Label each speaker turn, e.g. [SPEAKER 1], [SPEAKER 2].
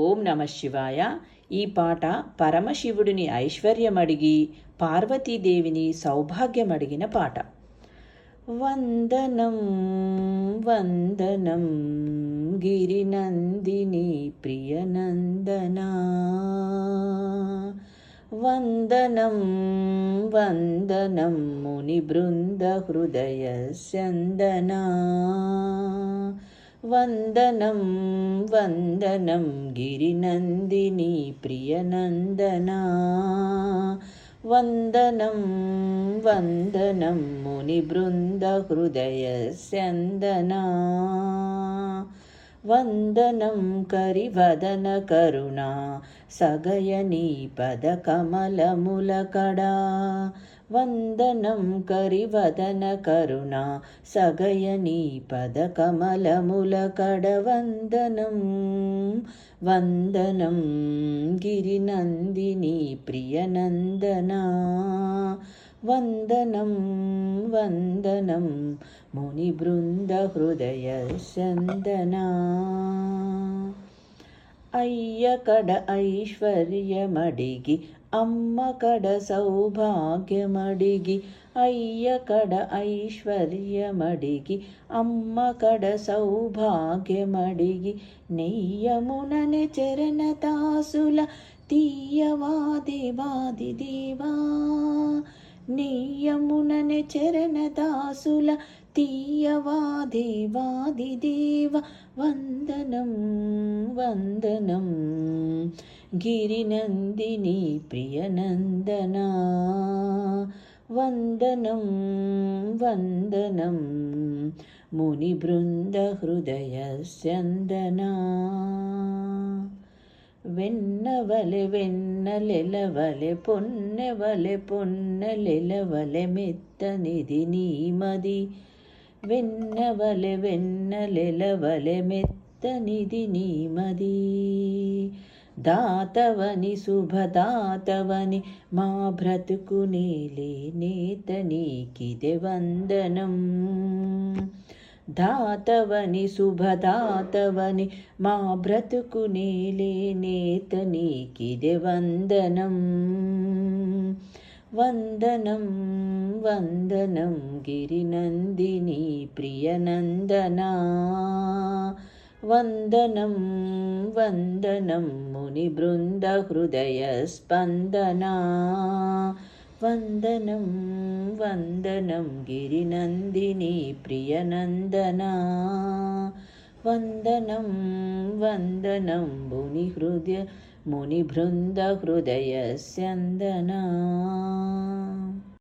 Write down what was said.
[SPEAKER 1] ఓం నమ శివాయ. ఈ పాట పరమశివుడిని ఐశ్వర్యమడిగి పార్వతీదేవిని సౌభాగ్యమడిగిన పాట. వందనం వందనం గిరినందిని ప్రియనందనా. వందనం వందనం ముని బృంద హృదయ సందనా వందనం వందనం గిరినందిని ప్రియనందనా. వందనం వందనం ముని బృంద హృదయ స్యందనా. వందనం వందనం కరివదన కరుణా సగయని పద కమలములకడ వందనం వందనం గిరినందిని ప్రియనందనా వందనం వందనం ముని బృంద హృదయ చందనా అయ్య కడ ఐశ్వర్యమడిగి అమ్మ కడ సౌభాగ్యమడిగి అయ్య కడ ఐశ్వర్యమడిగి అమ్మ కడ సౌభాగ్యమడిగి నెయ్యమునని చరణ తాసుల తీయవాది వాది దేవా నెయ్యమునని చరణ దాసుల తీయవాది వాది వందనం వందనం. గిరినందిని ప్రియనందనా వందనం వందనం. ముని బృంద హృదయ స్యందనా. వెన్నవలె వెన్నలెలవలె పొన్నెవలె పొన్నెలెలవలె మెత్తనిది నీమది. వెన్నవలె వెన్నలెలవలె మెత్తనిది నీమది. దాతవని శుభదాతవని మా బ్రతుకు నీలే నేత నీకిదే వందనం. దాతవని శుభదాతవని మా బ్రతుకు నీలే నేత నీకిదే వందనం. वन्दनं वन्दनं गिरिनन्दिनी प्रियनन्दना। वन्दनं वन्दनं मुनिबृन्दहृदयस्पन्दना। वन्दनं वन्दनं गिरिनन्दिनी प्रियनन्दना। वन्दनं वन्दनं मुनिहृदय मुनिभृन्दहृदयस्यन्दना।